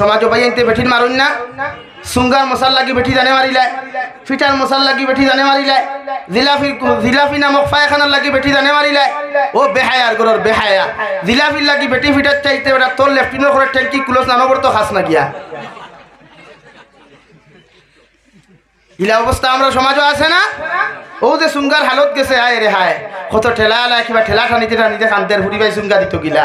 সমাজ ভাই আনতে বেঠিন মারুন না। সুঙ্গার মশাল লাগি বেঠি জানে মারিলাই ফিটার মশাল লাগি বেঠি জানে মারিলাই জিলাফি জিলাফি নামক ফায়খানার লাগি বেঠি জানে মারিলাই ও বেহায়ার গরর বেহায়া। জিলাফির লাগি বেটি ফিটার চাইতে বেটা? তোর লেফটিনের করে ট্যাঙ্কি কুলস নানবর তো খাস না গিয়া। ইলা অবস্থা আমরা সমাজও আছে না? ও যে সুঙ্গার হালত গেছে আয় রে হায়। কত ঠেলা আলা কিবা ঠেলা টানিতে টানিতে কান্তের ফুরি বাই সুঙ্গা দিত গিলা।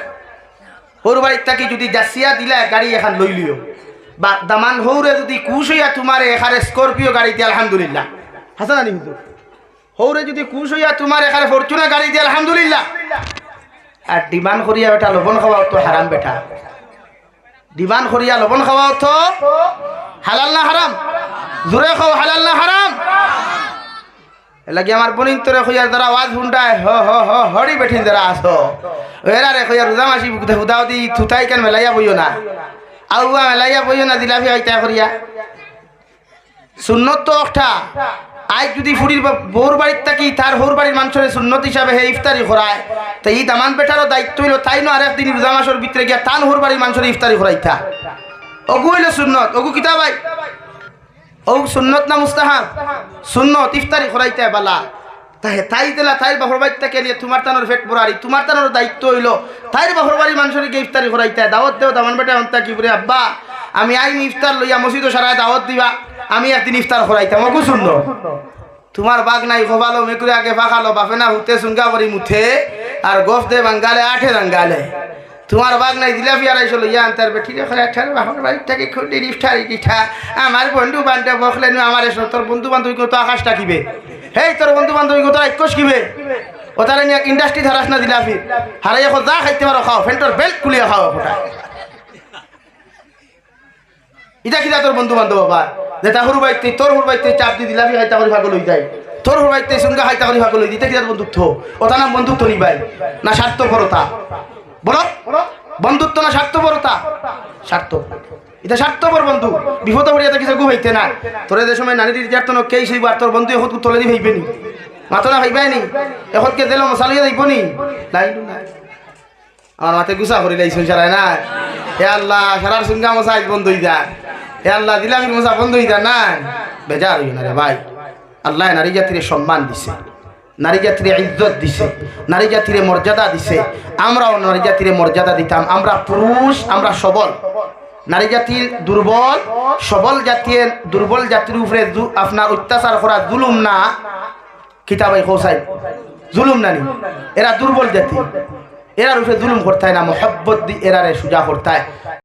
ওর বাড়ির থাকি যদি জাসিয়া দিলা, গাড়ি এখন লই লিও। বা দামান হৌরে যদি কুশ হইয়া তোমার এখানে স্করপিও গাড়ি দিয়ে, আলহামদুলিল্লাহ। হাসান আলী হুজুর হৌরে যদি কুশ হইয়া তোমার এখানে ফরচুনা গাড়ি দিয়ে, আলহামদুলিল্লাহ। আর ডিমান্ড করিয়া বেটা, লবণ খাওয়াও তো হারাম বেটা। ডিমান্ড করিয়া লবণ খাওয়াও তো হালাল না হারাম? জোরে খাও হালাল না হারাম? এলাকি আমার বনিন তোরে কইয়ার দ্বারা আওয়াজ হুন্ডায় হ হ হ, হরি বেঠিন দ্বারা আসো। এরা রে কইয়ার রোজা মাসি হুদাও দি থুতাই কেন মেলাইয়া বইও না? আউয়া মেলাইয়া বইও না, দিলাফি হইতা করিয়া। সুন্নত তো একটা আজ যদি ফুরির বউর বাড়ির থাকি, তার বউর বাড়ির মানুষের সুন্নত হিসাবে হে ইফতারি করায়। তো এই দামান বেটারও দায়িত্ব হইল, তাই না আরেক দিন রোজা মাসের ভিতরে গিয়া তান হোর বাড়ির মানুষের ইফতারি করাইতা। অগু হইল সুন্নত, অগু কিতা ভাই? ও সুন্নত না মুস্তাহাব? সুন্নত ইফতারি করাইতে বালা। তাই তাই দিলা তাইর বাহর বাড়ি থেকে নিয়ে তোমার তানোর ফেট পড়ারি তোমার তানোর দায়িত্ব হইল। তাইর বাহর বাড়ির মানুষের গিয়ে ইফতারি করাইতে দাওয়াত দেও দামান বেটা অন্তা কি বলে আব্বা আমি আইন ইফতার লইয়া মসজিদ সারায় দাওয়াত দিবা আমি একদিন ইফতার করাইতাম অগু শূন্য তোমার বাঘ নাই খোবালো মেকুরে আগে ফাঁকালো বাপে না হুতে সুঙ্গা পরি মুথে আর গফ দে বাঙ্গালে আঠে রাঙ্গালে তোমার বাঘ নাই দিলা বিয়ার আইসো লইয়া আনতার বেটি রে আঠার বাপর বাড়ির থেকে খুঁটি ইফতারি কিঠা আমার বন্ধু বান্ধব বসলে নু আমার এসো তোর বন্ধু বান্ধবী তো আকাশ টাকিবে হেই, তোর বন্ধু বান্ধবী তোর একশ কিবে? ও তারা নিয়ে ইন্ডাস্ট্রি ধারাস না দিলা ফির হারাই এখন যা খাইতে পারো খাও, ফেন্টর বেল্ট খুলিয়ে খাও ফোটা ইটা কিটা তোর বন্ধু বান্ধব বাবা যে তা হুরু বাইতে, তোর হুর বাইতে চাপ দি দিলাফি হাইতা করি ভাগ লই যায় তোর হুর বাইতে সুঙ্গা হাইতা করি ভাগ লই দিতে কিটার বন্ধুত্ব? ওটা নাম বন্ধুত্ব নিবাই, না স্বার্থপরতা। বলো। বন্ধুত্ব না স্বার্থপরতা? স্বার্থ এটা স্বার্থপর বন্ধু। বিপদ পড়িয়া কিছু গু হইতে না। তোরে যে সময় নারী নির্যাতন কেই সেই বার তোর বন্ধু এখন তোলে দি ভাইবে নি? মাথা না ভাইবাই নি? এখন কে দিল মশালিয়া যাইব নি? আমার মাথায় গুসা করি লাইছুন সারাই না হে আল্লাহ, সারার সুঙ্গা মশা আজ বন্ধ যায়। হে আল্লাহ দিলামির মশা বন্ধ যায়। না বেজার হইও না রে ভাই। আল্লাহ নারী জাতির সম্মান দিছে। নারী জাতির ইজ্জত দিছে নারী জাতির মর্যাদা দিছে। আমরাও নারী জাতির মর্যাদা দিতাম। আমরা পুরুষ, আমরা সবল। নারী জাতির দুর্বল, সবল জাতির দুর্বল জাতির উপরে আপনার অত্যাচার করা জুলুম না। কিতাবাই হোসাই জুলুম নানি এরা দুর্বল জাতি। এরার উপরে জুলুম করতে হয় না। মোহব্বত দি এরারে সুজা করতে হয়